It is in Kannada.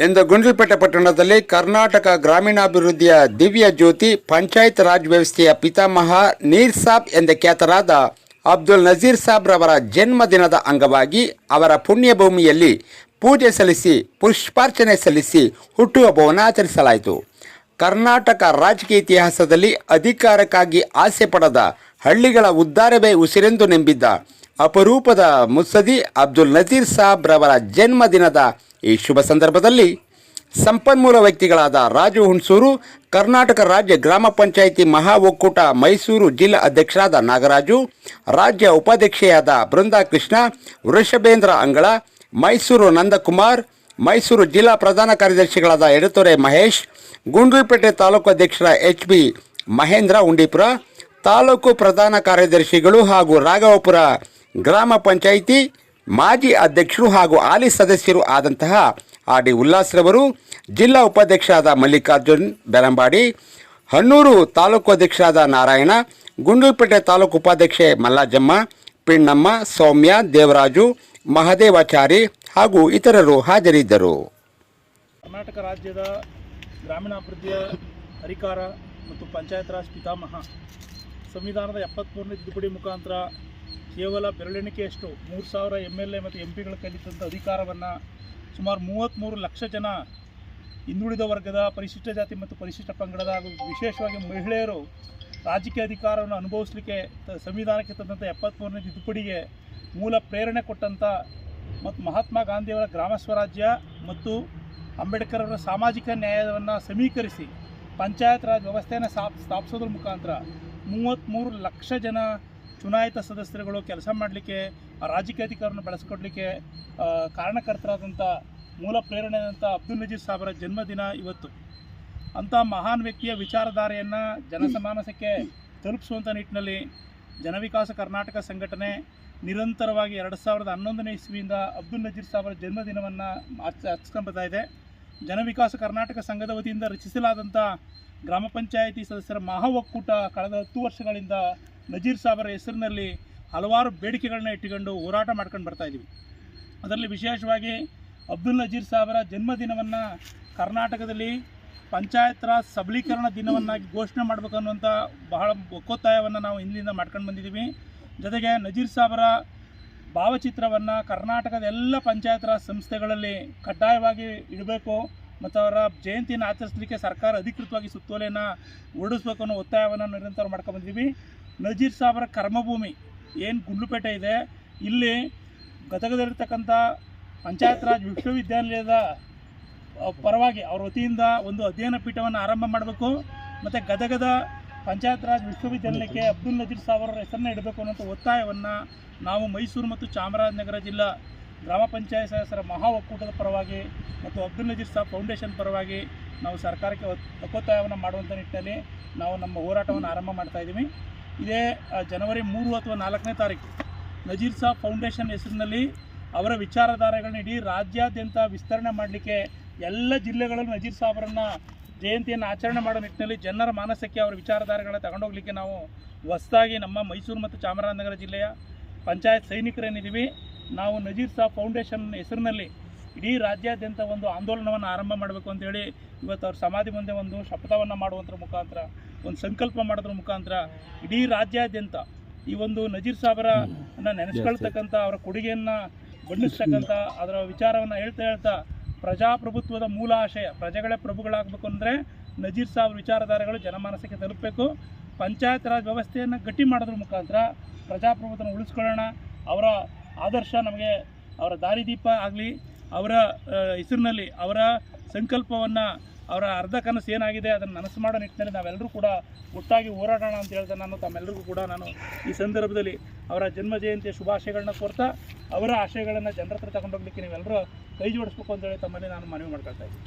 ಇಂದು ಗುಂಡ್ಲುಪೇಟೆ ಪಟ್ಟಣದಲ್ಲಿ ಕರ್ನಾಟಕ ಗ್ರಾಮೀಣಾಭಿವೃದ್ಧಿಯ ದಿವ್ಯ ಜ್ಯೋತಿ ಪಂಚಾಯತ್ ರಾಜ್ ವ್ಯವಸ್ಥೆಯ ಪಿತಾಮಹ ನೀರ್ ಸಾಬ್ ಎಂದೇ ಖ್ಯಾತರಾದ ಅಬ್ದುಲ್ ನಜೀರ್ ಸಾಬ್ ರವರ ಜನ್ಮದಿನದ ಅಂಗವಾಗಿ ಅವರ ಪುಣ್ಯಭೂಮಿಯಲ್ಲಿ ಪೂಜೆ ಸಲ್ಲಿಸಿ, ಪುಷ್ಪಾರ್ಚನೆ ಸಲ್ಲಿಸಿ ಹುಟ್ಟುಹಬ್ಬವನ್ನು ಆಚರಿಸಲಾಯಿತು. ಕರ್ನಾಟಕ ರಾಜಕೀಯ ಇತಿಹಾಸದಲ್ಲಿ ಅಧಿಕಾರಕ್ಕಾಗಿ ಆಸೆ ಪಡೆದ ಹಳ್ಳಿಗಳ ಉದ್ದಾರವೇ ಉಸಿರೆಂದು ನೆಂಬಿದ್ದ ಅಪರೂಪದ ಮುಸದಿ ಅಬ್ದುಲ್ ನಜೀರ್ ಸಾಬ್ ರವರ ಜನ್ಮದಿನದ ಈ ಶುಭ ಸಂದರ್ಭದಲ್ಲಿ ಸಂಪನ್ಮೂಲ ವ್ಯಕ್ತಿಗಳಾದ ರಾಜು ಹುಣಸೂರು, ಕರ್ನಾಟಕ ರಾಜ್ಯ ಗ್ರಾಮ ಪಂಚಾಯಿತಿ ಮಹಾ ಒಕ್ಕೂಟ ಮೈಸೂರು ಜಿಲ್ಲಾ ಅಧ್ಯಕ್ಷರಾದ ನಾಗರಾಜು, ರಾಜ್ಯ ಉಪಾಧ್ಯಕ್ಷೆಯಾದ ಬೃಂದಾ ಕೃಷ್ಣ ವೃಷಭೇಂದ್ರ ಅಂಗಳ, ಮೈಸೂರು ನಂದಕುಮಾರ್, ಮೈಸೂರು ಜಿಲ್ಲಾ ಪ್ರಧಾನ ಕಾರ್ಯದರ್ಶಿಗಳಾದ ಎಡತೊರೆ ಮಹೇಶ್, ಗುಂಡ್ಲುಪೇಟೆ ತಾಲೂಕು ಅಧ್ಯಕ್ಷರ ಎಚ್ ಬಿ ಮಹೇಂದ್ರ ಉಂಡೀಪುರ, ತಾಲೂಕು ಪ್ರಧಾನ ಕಾರ್ಯದರ್ಶಿಗಳು ಹಾಗೂ ರಾಘವಪುರ ಗ್ರಾಮ ಪಂಚಾಯಿತಿ ಮಾಜಿ ಅಧ್ಯಕ್ಷರು ಹಾಗೂ ಹಾಲಿ ಸದಸ್ಯರು ಆದಂತಹ ಆರ್ ಡಿ ಉಲ್ಲಾಸ್ರವರು ಜಿಲ್ಲಾ ಉಪಾಧ್ಯಕ್ಷರಾದ ಮಲ್ಲಿಕಾರ್ಜುನ್ ಬೆರಂಬಾಡಿ, ಹನ್ನೂರು ತಾಲೂಕು ಅಧ್ಯಕ್ಷರಾದ ನಾರಾಯಣ ಗುಂಡೂರುಪೇಟೆ ತಾಲೂಕು ಉಪಾಧ್ಯಕ್ಷೆ ಮಲ್ಲಾಜಮ್ಮ, ಪಿಣ್ಣಮ್ಮ, ಸೌಮ್ಯ, ದೇವರಾಜು, ಮಹದೇವಾಚಾರಿ ಹಾಗೂ ಇತರರು ಹಾಜರಿದ್ದರು. ಕರ್ನಾಟಕ ರಾಜ್ಯದ ಗ್ರಾಮೀಣಾಭಿವೃದ್ಧಿಯ ಹರಿಕಾರ ಮತ್ತು ಪಂಚಾಯತ್ ರಾಜ್ ಪಿತಾಮಹ ಸಂವಿಧಾನದ ಎಪ್ಪತ್ತ್ಮೂರನೇ ತಿದ್ದುಪಡಿ ಮುಖಾಂತರ ಕೇವಲ ಬೆರಳೆಣಿಕೆಯಷ್ಟು ಮೂರು ಸಾವಿರ ಎಂ ಎಲ್ ಎ ಮತ್ತು ಎಂ ಪಿಗಳು ಕಲಿತಂಥ ಅಧಿಕಾರವನ್ನು ಸುಮಾರು ಮೂವತ್ತ್ಮೂರು ಲಕ್ಷ ಜನ ಹಿಂದುಳಿದ ವರ್ಗದ ಪರಿಶಿಷ್ಟ ಜಾತಿ ಮತ್ತು ಪರಿಶಿಷ್ಟ ಪಂಗಡದ ಹಾಗೂ ವಿಶೇಷವಾಗಿ ಮಹಿಳೆಯರು ರಾಜಕೀಯ ಅಧಿಕಾರವನ್ನು ಅನುಭವಿಸಲಿಕ್ಕೆ ಸಂವಿಧಾನಕ್ಕೆ ತಂದಂಥ ಎಪ್ಪತ್ತ್ಮೂರನೇ ತಿದ್ದುಪಡಿಗೆ ಮೂಲ ಪ್ರೇರಣೆ ಕೊಟ್ಟಂಥ ಮತ್ತು ಮಹಾತ್ಮ ಗಾಂಧಿಯವರ ಗ್ರಾಮ ಸ್ವರಾಜ್ಯ ಮತ್ತು ಅಂಬೇಡ್ಕರ್ ಅವರ ಸಾಮಾಜಿಕ ನ್ಯಾಯವನ್ನು ಸಮೀಕರಿಸಿ ಪಂಚಾಯತ್ ರಾಜ್ ವ್ಯವಸ್ಥೆಯನ್ನು ಸ್ಥಾಪ್, ಸ್ಥಾಪಿಸೋದ್ರ ಮುಖಾಂತರ ಮೂವತ್ತ್ಮೂರು ಲಕ್ಷ ಜನ ಚುನಾಯಿತ ಸದಸ್ಯರುಗಳು ಕೆಲಸ ಮಾಡಲಿಕ್ಕೆ ರಾಜಕೀಯ ಅಧಿಕಾರವನ್ನು ಬೆಳೆಸ್ಕೊಡ್ಲಿಕ್ಕೆ ಕಾರಣಕರ್ತರಾದಂಥ ಮೂಲ ಪ್ರೇರಣೆಯಾದಂಥ ಅಬ್ದುಲ್ ನಜೀರ್ ಸಾಬರ ಜನ್ಮದಿನ ಇವತ್ತು. ಅಂಥ ಮಹಾನ್ ವ್ಯಕ್ತಿಯ ವಿಚಾರಧಾರೆಯನ್ನು ಜನಸಮಾನಸಕ್ಕೆ ತಲುಪಿಸುವಂಥ ನಿಟ್ಟಿನಲ್ಲಿ ಜನವಿಕಾಸ ಕರ್ನಾಟಕ ಸಂಘಟನೆ ನಿರಂತರವಾಗಿ ಎರಡು ಸಾವಿರದ ಹನ್ನೊಂದನೇ ಇಸ್ವಿಯಿಂದ ಅಬ್ದುಲ್ ನಜೀರ್ ಸಾಬರ ಜನ್ಮದಿನವನ್ನು ಆಚ, ಆಚರಿಸ್ಕೊಂಬತ್ತಾ ಇದೆ. ಜನವಿಕಾಸ ಕರ್ನಾಟಕ ಸಂಘದ ವತಿಯಿಂದ ರಚಿಸಲಾದಂಥ ಗ್ರಾಮ ಪಂಚಾಯಿತಿ ಸದಸ್ಯರ ಮಹಾ ಒಕ್ಕೂಟ ಕಳೆದ ಹತ್ತು ವರ್ಷಗಳಿಂದ ನಜೀರ್ ಸಾಬರ ಹೆಸರಿನಲ್ಲಿ ಹಲವಾರು ಬೇಡಿಕೆಗಳನ್ನ ಇಟ್ಟುಕೊಂಡು ಹೋರಾಟ ಮಾಡ್ಕೊಂಡು ಬರ್ತಾ ಇದ್ದೀವಿ. ಅದರಲ್ಲಿ ವಿಶೇಷವಾಗಿ ಅಬ್ದುಲ್ ನಜೀರ್ ಸಾಬರ ಜನ್ಮದಿನವನ್ನು ಕರ್ನಾಟಕದಲ್ಲಿ ಪಂಚಾಯತ್ ರಾಜ್ ಸಬಲೀಕರಣ ದಿನವನ್ನಾಗಿ ಘೋಷಣೆ ಮಾಡಬೇಕು ಅನ್ನುವಂಥ ಬಹಳ ಒಕ್ಕೊತ್ತಾಯವನ್ನು ನಾವು ಹಿಂದಿನಿಂದ ಮಾಡ್ಕೊಂಡು ಬಂದಿದ್ದೀವಿ. ಜೊತೆಗೆ ನಜೀರ್ ಸಾಬರ ಭಾವಚಿತ್ರವನ್ನು ಕರ್ನಾಟಕದ ಎಲ್ಲ ಪಂಚಾಯತ್ ರಾಜ್ ಸಂಸ್ಥೆಗಳಲ್ಲಿ ಕಡ್ಡಾಯವಾಗಿ ಇಡಬೇಕು ಮತ್ತು ಅವರ ಜಯಂತಿಯನ್ನು ಆಚರಿಸಲಿಕ್ಕೆ ಸರ್ಕಾರ ಅಧಿಕೃತವಾಗಿ ಸುತ್ತೋಲೆಯನ್ನು ಹೊರಡಿಸ್ಬೇಕು ಅನ್ನೋ ಒತ್ತಾಯವನ್ನು ನಿರಂತರ ಮಾಡ್ಕೊಂಡು ಬಂದಿದ್ದೀವಿ. ನಜೀರ್ ಸಾಬರ ಕರ್ಮಭೂಮಿ. ಏನು ಗುಂಡ್ಲುಪೇಟೆ ಇದೆ, ಇಲ್ಲಿ ಗದಗದಲ್ಲಿರ್ತಕ್ಕಂಥ ಪಂಚಾಯತ್ ರಾಜ್ ವಿಶ್ವವಿದ್ಯಾನಿಲಯದ ಪರವಾಗಿ ಅವ್ರ ವತಿಯಿಂದ ಒಂದು ಅಧ್ಯಯನ ಪೀಠವನ್ನು ಆರಂಭ ಮಾಡಬೇಕು. ಮತ್ತು ಗದಗದ ಪಂಚಾಯತ್ ರಾಜ್ ವಿಶ್ವವಿದ್ಯಾಲಯಕ್ಕೆ ಅಬ್ದುಲ್ ನಜೀರ್ ಸಾವರ ಹೆಸರನ್ನ ಇಡಬೇಕು ಅನ್ನೋಂಥ ಒತ್ತಾಯವನ್ನು ನಾವು ಮೈಸೂರು ಮತ್ತು ಚಾಮರಾಜನಗರ ಜಿಲ್ಲಾ ಗ್ರಾಮ ಪಂಚಾಯತ್ ಸದಸ್ಯರ ಮಹಾ ಒಕ್ಕೂಟದ ಪರವಾಗಿ ಮತ್ತು ಅಬ್ದುಲ್ ನಜೀರ್ ಸಾಬ್ ಫೌಂಡೇಶನ್ ಪರವಾಗಿ ನಾವು ಸರ್ಕಾರಕ್ಕೆ ಒತ್ತಾಯವನ್ನು ಮಾಡುವಂಥ ನಿಟ್ಟಿನಲ್ಲಿ ನಾವು ನಮ್ಮ ಹೋರಾಟವನ್ನು ಆರಂಭ ಮಾಡ್ತಾ ಇದ್ದೀವಿ. ಇದೇ ಜನವರಿ ಮೂರು ಅಥವಾ ನಾಲ್ಕನೇ ತಾರೀಕು. ನಜೀರ್ ಸಾಬ್ ಫೌಂಡೇಶನ್ ಹೆಸರಿನಲ್ಲಿ ಅವರ ವಿಚಾರಧಾರೆಗಳನ್ನ ಇಡೀ ರಾಜ್ಯಾದ್ಯಂತ ವಿಸ್ತರಣೆ ಮಾಡಲಿಕ್ಕೆ ಎಲ್ಲ ಜಿಲ್ಲೆಗಳಲ್ಲೂ ನಜೀರ್ ಸಾಬರನ್ನು ಜಯಂತಿಯನ್ನು ಆಚರಣೆ ಮಾಡೋ ನಿಟ್ಟಿನಲ್ಲಿ ಜನರ ಮಾನಸಕ್ಕೆ ಅವರ ವಿಚಾರಧಾರೆಗಳನ್ನ ತಗೊಂಡೋಗ್ಲಿಕ್ಕೆ ನಾವು ಹೊಸದಾಗಿ ನಮ್ಮ ಮೈಸೂರು ಮತ್ತು ಚಾಮರಾಜನಗರ ಜಿಲ್ಲೆಯ ಪಂಚಾಯತ್ ಸೈನಿಕರೇನಿದ್ದೀವಿ ನಾವು ನಜೀರ್ ಸಾಬ್ ಫೌಂಡೇಶನ್ ಹೆಸರಿನಲ್ಲಿ ಇಡೀ ರಾಜ್ಯಾದ್ಯಂತ ಒಂದು ಆಂದೋಲನವನ್ನು ಆರಂಭ ಮಾಡಬೇಕು ಅಂತೇಳಿ ಇವತ್ತು ಅವ್ರ ಸಮಾಧಿ ಮುಂದೆ ಒಂದು ಶಪಥವನ್ನು ಮಾಡುವಂಥರ ಮುಖಾಂತರ, ಒಂದು ಸಂಕಲ್ಪ ಮಾಡೋದ್ರ ಮುಖಾಂತರ ಇಡೀ ರಾಜ್ಯಾದ್ಯಂತ ಈ ಒಂದು ನಜೀರ್ ಸಾಬರನ್ನು ನೆನೆಸ್ಕೊಳ್ತಕ್ಕಂಥ ಅವರ ಕೊಡುಗೆಯನ್ನು ಬಣ್ಣಿಸ್ತಕ್ಕಂಥ ಅದರ ವಿಚಾರವನ್ನು ಹೇಳ್ತಾ ಹೇಳ್ತಾ ಪ್ರಜಾಪ್ರಭುತ್ವದ ಮೂಲ ಆಶಯ, ಪ್ರಜೆಗಳೇ ಪ್ರಭುಗಳಾಗಬೇಕು ಅಂದರೆ ನಜೀರ್ ಸಾಬ್ ವಿಚಾರಧಾರೆಗಳು ಜನಮಾನಸಕ್ಕೆ ತಲುಪಬೇಕು. ಪಂಚಾಯತ್ ರಾಜ್ ವ್ಯವಸ್ಥೆಯನ್ನು ಗಟ್ಟಿ ಮಾಡೋದ್ರ ಮುಖಾಂತರ ಪ್ರಜಾಪ್ರಭುತ್ವನ ಉಳಿಸ್ಕೊಳ್ಳೋಣ. ಅವರ ಆದರ್ಶ ನಮಗೆ ಅವರ ದಾರಿದೀಪ ಆಗಲಿ. ಅವರ ಹೆಸರಿನಲ್ಲಿ ಅವರ ಸಂಕಲ್ಪವನ್ನು, ಅವರ ಅರ್ಧ ಕನಸು ಏನಾಗಿದೆ ಅದನ್ನು ನನಸು ಮಾಡೋ ನಿಟ್ಟಿನಲ್ಲಿ ನಾವೆಲ್ಲರೂ ಕೂಡ ಒಟ್ಟಾಗಿ ಹೋರಾಡೋಣ ಅಂತ ಹೇಳ್ತಾ ನಾನು, ತಮ್ಮೆಲ್ಲರಿಗೂ ಕೂಡ ನಾನು ಈ ಸಂದರ್ಭದಲ್ಲಿ ಅವರ ಜನ್ಮ ಜಯಂತಿಯ ಶುಭಾಶಯಗಳನ್ನ ಕೋರ್ತಾ, ಅವರ ಆಶಯಗಳನ್ನು ಜನರ ಹತ್ರ ತಗೊಂಡೋಗ್ಲಿಕ್ಕೆ ನೀವೆಲ್ಲರೂ ಕೈ ಜೋಡಿಸ್ಬೇಕು ಅಂತೇಳಿ ತಮ್ಮಲ್ಲಿ ನಾನು ಮನವಿ ಮಾಡ್ಕೊಳ್ತಾ ಇದ್ದೀನಿ.